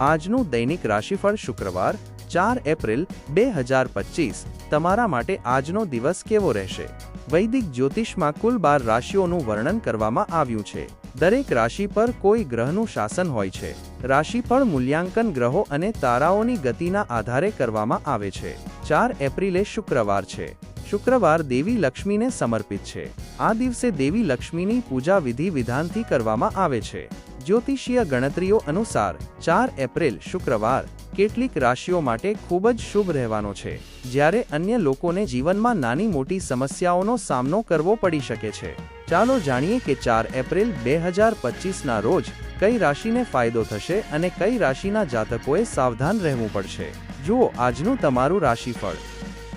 આજનું દૈનિક રાશિફળ શુક્રવાર, ચાર એપ્રિલ બે હજાર પચીસ. તમારા માટે આજનો દિવસ કેવો રહેશે? વૈદિક જ્યોતિષમાં કુલ બાર રાશિઓનું વર્ણન કરવામાં આવ્યું છે. દરેક રાશિ પર કોઈ ગ્રહનું શાસન હોય છે. રાશિફળ મૂલ્યાંકન ગ્રહો અને તારાઓની ગતિના આધારે કરવામાં આવે છે. ચાર એપ્રિલે શુક્રવાર છે. શુક્રવાર દેવી લક્ષ્મીને સમર્પિત છે. આ દિવસે દેવી લક્ષ્મીની પૂજા વિધિ વિધાનથી કરવામાં આવે છે. જ્યોતિષીય ગણતરીઓ અનુસાર ચાર એપ્રિલ શુક્રવાર કેટલીક રાશિઓ માટે ખૂબ જ શુભ રહેવાનો છે, જ્યારે અન્ય લોકોને જીવનમાં નાની મોટી સમસ્યાઓનો સામનો કરવો પડી શકે છે. ચાલો જાણીએ કે ચાર એપ્રિલ બે હજાર પચીસના રોજ કઈ રાશિને ફાયદો થશે અને કઈ રાશિના જાતકોએ સાવધાન રહેવું પડશે. જુઓ આજનું તમારું રાશિફળ.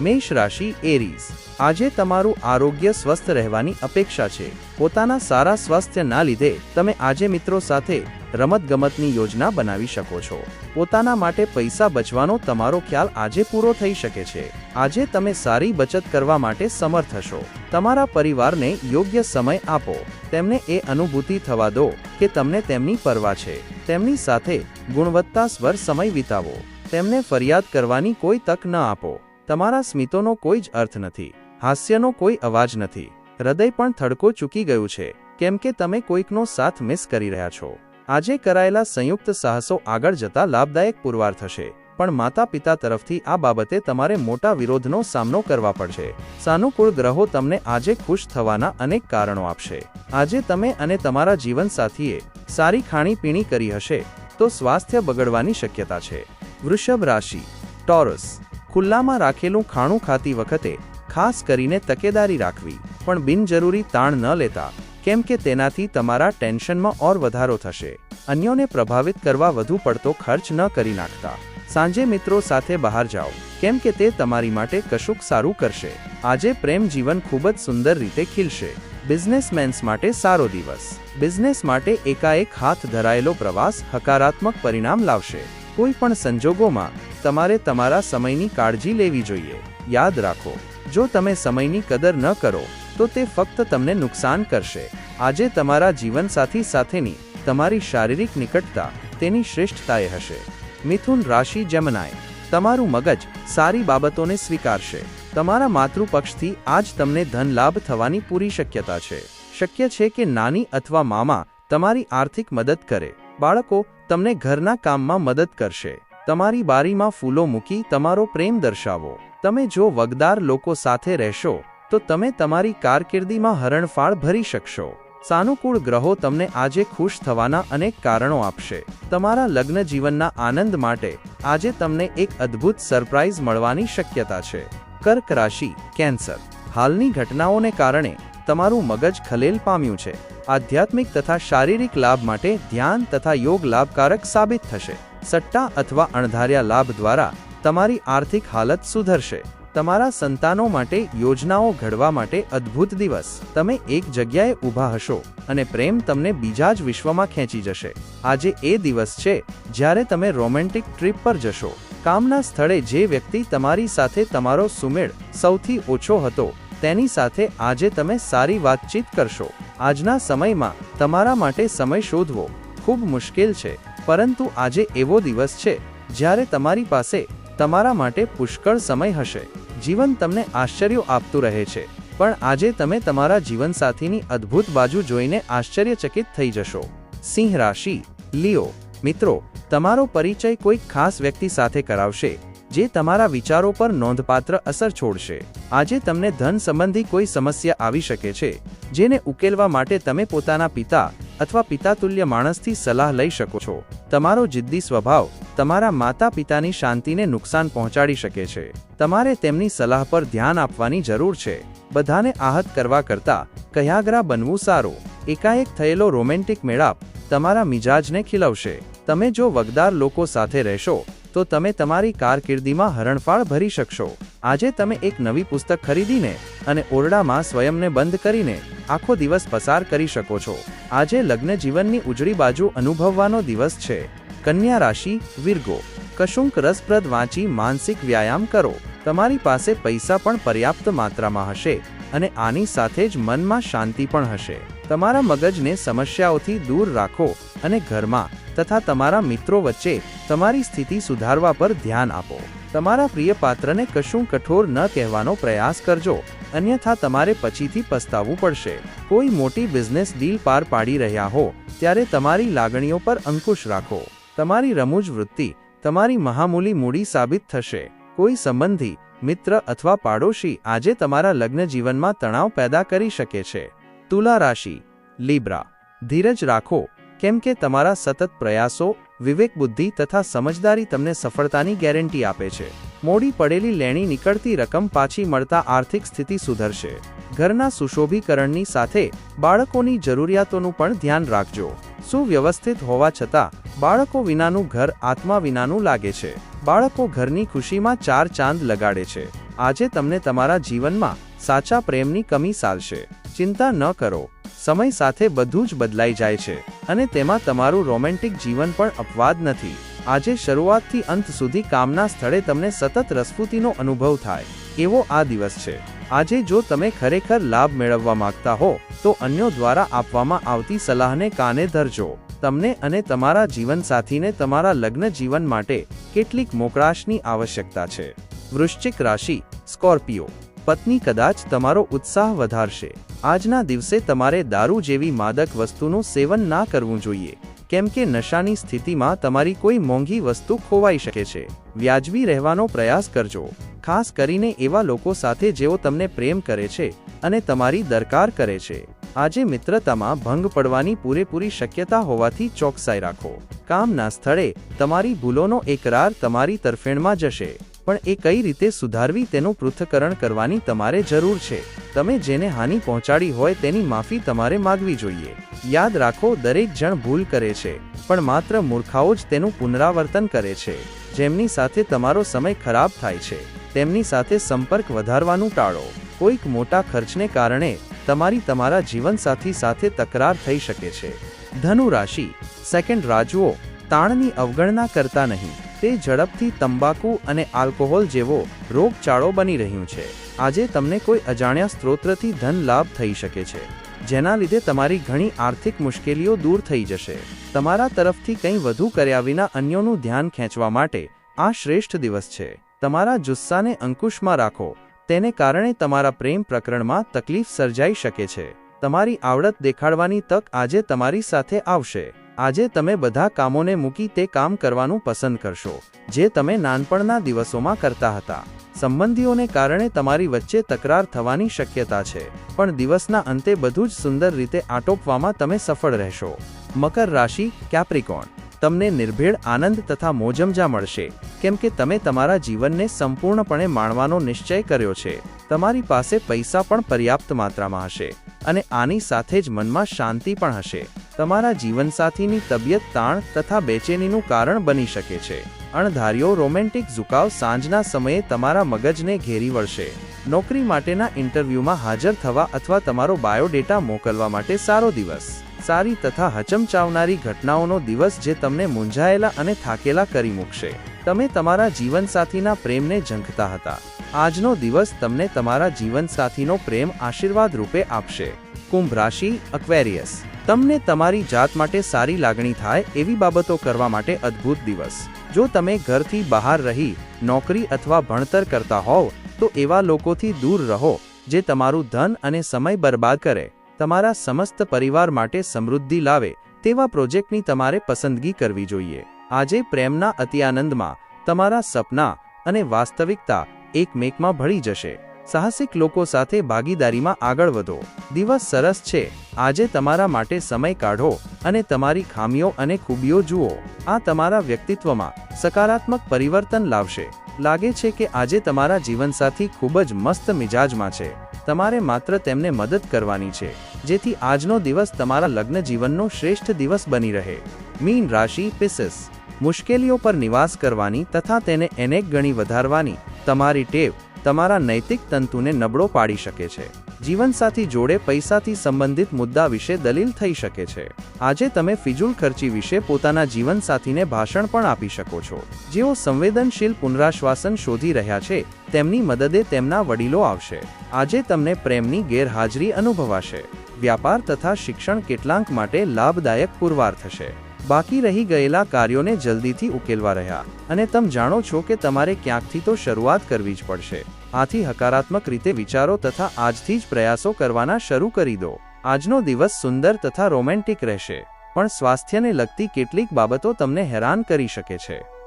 મેષ રાશિ એરીઝ આજે તમારું આરોગ્ય સ્વસ્થ રહેવાની અપેક્ષા છે. પોતાના સારા સ્વાસ્થ્યના લીધે તમે આજે મિત્રો સાથે રમતગમતની યોજના બનાવી શકો છો. પોતાના માટે પૈસા બચવાનો તમારો ખ્યાલ આજે પૂરો થઈ શકે છે. આજે તમે સારી બચત કરવા માટે સમર્થ હશો. તમારા પરિવારને યોગ્ય સમય આપો. તેમને એ અનુભૂતિ થવા દો કે તમને તેમની પરવા છે. તેમની સાથે ગુણવત્તાસ્વર સમય વિતાવો. તેમને ફરિયાદ કરવાની કોઈ તક ન આપો. તમારા સ્મિતોનો કોઈ જ અર્થ નથી, હાસ્યનો કોઈ અવાજ નથી. હૃદય પણ થડકો ચૂકી ગયું છે, કેમ કે તમે કોઈકનો સાથ મિસ કરી રહ્યા છો. આજે કરાયેલા સંયુક્ત સાહસો આગળ જતા લાભદાયક પુરવાર થશે, પણ માતા પિતા તરફથી આ બાબતે તમારે મોટા વિરોધનો સામનો કરવા પડશે. સાનુકૂળ ગ્રહો તમને આજે ખુશ થવાના અનેક કારણો આપશે. આજે તમે અને તમારા જીવનસાથીએ સારી ખાણીપીણી કરી હશે, તો સ્વાસ્થ્ય બગડવાની શક્યતા છે. વૃષભ રાશિ, ટોરસ ખુલ્લામાં રાખેલું ખાણું ખાતી વખતે ખાસ કરીને તકેદારી રાખવી, પણ બિનજરૂરી તાણ ન લેતા, કેમ કે તેનાથી તમારા ટેન્શનમાં ઓર વધારો થશે. અન્યોને પ્રભાવિત કરવા વધુ પડતો ખર્ચ ન કરી નાખતા. સાંજે મિત્રો સાથે બહાર જાઓ, કેમ કે તે તમારી માટે કશુંક સારું કરશે. આજે પ્રેમ જીવન ખૂબ જ સુંદર રીતે ખીલશે. બિઝનેસમેન્સ માટે સારો દિવસ. બિઝનેસ માટે એકાએક હાથ ધરાયેલો પ્રવાસ હકારાત્મક પરિણામ લાવશે. કોઈ પણ સંજોગોમાં તમારે તમારા સમયની કાળજી લેવી જોઈએ. યાદ રાખો, જો તમે સમયની કદર ન કરો, તો તે ફક્ત તમને નુકસાન કરશે. આજે તમારા જીવનસાથી સાથેની તમારી શારીરિક નિકટતા તેની શ્રેષ્ઠતાએ હશે. મિથુન રાશિ જમનાય તમારું મગજ સારી બાબતોને સ્વીકારશે. તમારા માતૃપક્ષથી આજ તમને ધન લાભ થવાની પૂરી શક્યતા છે. શક્ય છે કે નાની અથવા મામા તમારી આર્થિક મદદ કરે. બાળકો તમને ઘરના કામમાં મદદ કરશે. તમારી બારીમાં ફૂલો મૂકી તમારો પ્રેમ દર્શાવો. તમે જો વગદાર લોકો સાથે રહેશો, તો તમે તમારી કારકિર્દીમાં હરણફાળ ભરી શકશો. સાનુકૂળ ગ્રહો તમને આજે ખુશ થવાના અનેક કારણો આપશે. તમારા લગ્ન જીવનના આનંદ માટે આજે તમને એક અદ્ભુત સરપ્રાઇઝ મળવાની શક્યતા છે. કર્ક રાશિ, કેન્સર. હાલની ઘટનાઓને કારણે તમારું મગજ ખલેલ પામ્યું છે. આધ્યાત્મિક તથા શારીરિક લાભ માટે ધ્યાન તથા યોગ લાભકારક સાબિત થશે. સટ્ટા અથવા અણધાર્યા લાભ દ્વારા તમારી આર્થિક હાલત સુધરશે. તમારા સંતાનો માટે યોજનાઓ ઘડવા માટે અદ્ભુત દિવસ. તમે એક જગ્યાએ ઊભા હશો અને પ્રેમ તમને બીજા જ વિશ્વમાં ખેંચી જશે. આજે એ દિવસ છે જ્યારે તમે રોમેન્ટિક ટ્રીપ પર જશો. કામના સ્થળે જે વ્યક્તિ તમારી સાથે તમારો સુમેળ સૌથી ઓછો હતો તેની સાથે આજે તમે સારી વાતચીત કરશો. આજના સમયમાં તમારા માટે સમય શોધવો ખૂબ મુશ્કેલ છે, પરંતુ આજે એવો દિવસ છે, જ્યારે તમારી પાસે તમારા માટે પુષ્કળ સમય હશે. જીવન તમને આશ્ચર્યો આપતું રહે છે, પણ આજે તમે તમારા જીવનસાથીની અદ્ભુત બાજુ જોઈને આશ્ચર્યચકિત થઈ જશો. સિંહ રાશિ, લિયો, મિત્રો, તમારો પરિચય કોઈ ખાસ વ્યક્તિ સાથે કરાવશે જે તમારા વિચારો પર નોંધપાત્ર અસર છોડશે. આજે તમને ધન સંબંધી કોઈ સમસ્યા આવી શકે છે, જેને ઉકેલવા માટે તમે પોતાના પિતા અથવા પિતાતુલ્ય માણસથી સલાહ લઈ શકો છો. તમારો જિદ્દી સ્વભાવ તમારા માતા પિતાની શાંતિને નુકસાન પહોંચાડી શકે છે. તમારે તેમની સલાહ પર ધ્યાન આપવાની જરૂર છે. બધાને આહત કરવા કરતા કયાગ્રા બનવું સારું. એકાએક થયેલો રોમેન્ટિક મેળાપ તમારા મિજાજને ખીલવશે. તમે જો વગદાર લોકો સાથે રહેશો તો તમે તમારી કારકિર્દીમાં હરણફાળ ભરી શકશો. આજે તમે એક નવી પુસ્તક ખરીદીને અને ઓરડામાં સ્વયંને બંધ કરીને આખો દિવસ પસાર કરી શકો છો. આજે લગ્ન જીવનની ઉજળી બાજુ અનુભવવાનો દિવસ છે. કન્યા રાશિ, વિર્ગો. કશુંક રસપ્રદ વાંચી માનસિક વ્યાયામ કરો. તમારી પાસે પૈસા પણ પર્યાપ્ત માત્રામાં હશે અને આની સાથે જ મનમાં શાંતિ પણ હશે. તમારા મગજને સમસ્યાઓથી દૂર રાખો અને ઘરમાં તથા તમારા મિત્રો વચ્ચે તમારી સ્થિતિ સુધારવા પર ધ્યાન આપો. તમારા પ્રિય પાત્રને કશું કઠોર ન કહેવાનો પ્રયાસ કરજો, અન્યથા તમારે પછીથી પસ્તાવવું પડશે. કોઈ મોટી બિઝનેસ ડીલ પાર પાડી રહ્યા હો, ત્યારે તમારી લાગણીઓ પર અંકુશ રાખો. તમારી રમૂજ વૃત્તિ, તમારી મહામૂલી મૂડી સાબિત થશે. કોઈ સંબંધી, મિત્ર અથવા પાડોશી આજે તમારા લગ્ન જીવનમાં તણાવ પેદા કરી શકે છે. તુલા રાશિ, લીબ્રા. ધીરજ રાખો કેમ કે તમારા સતત પ્રયાસો વિવેક બુદ્ધિ તથા સમજદારી તમને સફળતાની ગેરંટી આપે છે. મોડી પડેલી લેણી નીકળતી રકમ પાછી મળતા આર્થિક સ્થિતિ સુધરશે. ઘરના સુશોભીકરણની સાથે બાળકોની જરૂરિયાતોનું પણ ધ્યાન રાખજો. સુવ્યવસ્થિત હોવા છતાં, બાળકો વિનાનું ઘર આત્મા વિનાનું લાગે છે. બાળકો ઘરની ખુશીમાં ચાર ચાંદ લગાડે છે. આજે તમને તમારા જીવનમાં સાચા પ્રેમની કમી સાલશે ચિંતા ન કરો. સમય સાથે બધું જ બદલાઈ જાય છે અને તેમાં તમારું રોમેન્ટિક જીવન પણ અપવાદ નથી. આજે શરૂઆતથી અંત સુધી કામના સ્થળે તમને સતત રસપૂતિનો અનુભવ થાય. એવો આ દિવસ છે. આજે જો તમે ખરેખર લાભ મેળવવા માંગતા હો, તો અન્યો દ્વારા આપવામાં આવતી સલાહને કાને ધરજો. તમને અને તમારા જીવનસાથીને તમારા લગ્ન જીવન માટે કેટલીક મોકળાશની આવશ્યકતા છે. વૃશ્ચિક રાશિ, સ્કોર્પિયો. પત્ની કદાચ તમારો ઉત્સાહ વધારશે. આજના દિવસે તમારે દારૂ જેવી માદક વસ્તુનું સેવન ના કરવું જોઈએ, કેમ કે નશાની સ્થિતિમાં તમારી કોઈ મોંઘી વસ્તુ ખોવાઈ શકે છે. વ્યાજબી રહેવાનો પ્રયાસ કરજો. ખાસ કરીને એવા લોકો સાથે જેઓ તમને પ્રેમ કરે છે અને તમારી દરકાર કરે છે. આજે મિત્રતામાં ભંગ પડવાની પૂરેપૂરી શક્યતા હોવાથી ચોકસાઈ રાખો. કામના સ્થળે તમારી ભૂલોનો એકરાર તમારી તરફેણમાં જશે, પણ એ કઈ રીતે સુધારવી તેનું પૃથ્થકરણ કરવાની તમારે જરૂર છે. તમે જેને હાનિ પહોંચાડી હોય તેની માફી તમારે માગવી જોઈએ. યાદ રાખો, દરેક જણ ભૂલ કરે છે, પણ માત્ર મૂર્ખાઓ જ તેનું પુનરાવર્તન કરે છે. જેમની સાથે તમારો સમય ખરાબ થાય છે, તેમની સાથે સંપર્ક વધારવાનું ટાળો. કોઈક મોટા ખર્ચને કારણે, તમારી તમારા જીવનસાથી સાથે તકરાર થઈ શકે છે. ધનુ રાશિ સેકન્ડ રાજુઓ, તાણની અવગણના કરતા નહીં. તે ઝડપથી તંબાકુ અને આલ્કોહોલ જેવો રોગચાળો બની રહ્યું છે. આજે તમને કોઈ અજાણ્યા સ્ત્રોતથી ધન લાભ થઈ શકે છે, જેના લીધે તમારી ઘણી આર્થિક મુશ્કેલીઓ દૂર થઈ જશે. તમારા તરફથી કંઈ વધુ કર્યા વિના અન્યોનું ધ્યાન ખેંચવા માટે આ શ્રેષ્ઠ દિવસ છે. તમારા જુસ્સાને અંકુશમાં રાખો. તેને કારણે તમારા પ્રેમ પ્રકરણમાં તકલીફ સર્જાઈ શકે છે. તમારી આવડત દેખાડવાની તક આજે તમારી સાથે આવશે. આજે તમે બધા કામોને મૂકી તે કામ કરવાનું પસંદ કરશો, જે તમે નાનપણના દિવસોમાં કરતા હતા. સંબંધીઓને કારણે તમારી વચ્ચે તકરાર થવાની શક્યતા છે, પણ દિવસના અંતે બધું જ સુંદર રીતે આટોપવામાં તમે સફળ રહેશો. મકર રાશિ, કેપ્રિકોન. તમને નિર્ભેળ આનંદ તથા મોજમજા મળશે, કેમ કે તમે તમારા જીવનને સંપૂર્ણપણે માણવાનો નિશ્ચય કર્યો છે. તમારી પાસે પૈસા પણ પર્યાપ્ત માત્રામાં હશે, અને આની સાથે જ મનમાં શાંતિ પણ હશે. તમારા જીવનસાથીની તબિયત તાણ તથા બેચેનીનું કારણ બની શકે છે. અણધાર્યો રોમેન્ટિક ઝુકાવ સાંજના સમયે તમારા મગજને ઘેરી વળશે. નોકરી માટેના ઇન્ટરવ્યૂમાં હાજર થવા અથવા તમારો બાયોડેટા મોકલવા માટે સારો દિવસ. સારી તથા હચમચાવનારી ઘટનાઓનો દિવસ જે તમને મૂંઝાયેલા અને થાકેલા કરી મૂકશે. તમે તમારા જીવનસાથીના પ્રેમને ઝંખતા હતા. આજનો દિવસ તમને તમારા જીવનસાથીનો પ્રેમ આશીર્વાદ રૂપે આપશે. કુંભ રાશિ અક્વેરિયસ તમને તમારી જાત માટે સારી લાગણી થાય એવી બાબતો કરવા માટે અદ્ભુત દિવસ. જો તમે ઘરથી બહાર રહી, નોકરી અથવા ભણતર કરતા હોવ, તો એવા લોકોથી દૂર રહો, જે તમારું ધન અને સમય બરબાદ કરે, તમારા સમસ્ત પરિવાર માટે સમૃદ્ધિ લાવે, તેવા પ્રોજેક્ટની તમારે પસંદગી કરવી જોઈએ. આજે પ્રેમના અતિઆનંદમાં તમારા સપના અને વાસ્તવિકતા એકમેકમાં ભળી જશે. સાહસિક લોકો સાથે ભાગીદારીમાં આગળ વધો. દિવસ સરસ છે. આજે તમારા માટે સમય કાઢો અને તમારી ખામીઓ અને ખૂબીઓ જુઓ. આ તમારા વ્યક્તિત્વમાં સકારાત્મક પરિવર્તન લાવશે. લાગે છે કે આજે તમારા જીવનસાથી ખૂબ જ મસ્ત મિજાજમાં છે. તમારે માત્ર તેમને મદદ કરવાની છે. જેથી આજનો દિવસ તમારા લગ્ન જીવનનો શ્રેષ્ઠ દિવસ બની રહે. મીન રાશિ પિસિસ મુશ્કેલીઓ પર નિવાસ કરવાની તથા તેને અનેક ગણી વધારવાની તમારી ટેવ તમારા નૈતિક તંતુને નબળો પાડી શકે છે. જીવનસાથી જોડે પૈસાથી સંબંધિત મુદ્દા વિશે દલીલ થઈ શકે છે. આજે તમે ફિજુલ ખર્ચી વિશે પોતાના જીવનસાથીને ભાષણ પણ આપી શકો છો. જેઓ સંવેદનશીલ પુનરાશ્વાસન શોધી રહ્યા છે, તેમની મદદે તેમના વડીલો આવશે. આજે તમને પ્રેમની ગેરહાજરી અનુભવાશે. વ્યાપાર તથા શિક્ષણ કેટલાંક માટે લાભદાયક પુરવાર થશે. બાકી રહી ગયેલા કાર્યોને જલ્દીથી ઉકેલવા રહ્યા. અને તમે જાણો છો કે તમારે ક્યાંકથી તો શરૂઆત કરવી જ પડશે. આથી હકારાત્મક રીતે વિચારો તથા આજથી જ પ્રયાસો કરવાના શરૂ કરી દો. આજનો દિવસ સુંદર તથા રોમેન્ટિક રહેશે. પણ સ્વાસ્થ્યને લગતી કેટલીક બાબતો તમને હેરાન કરી શકે છે.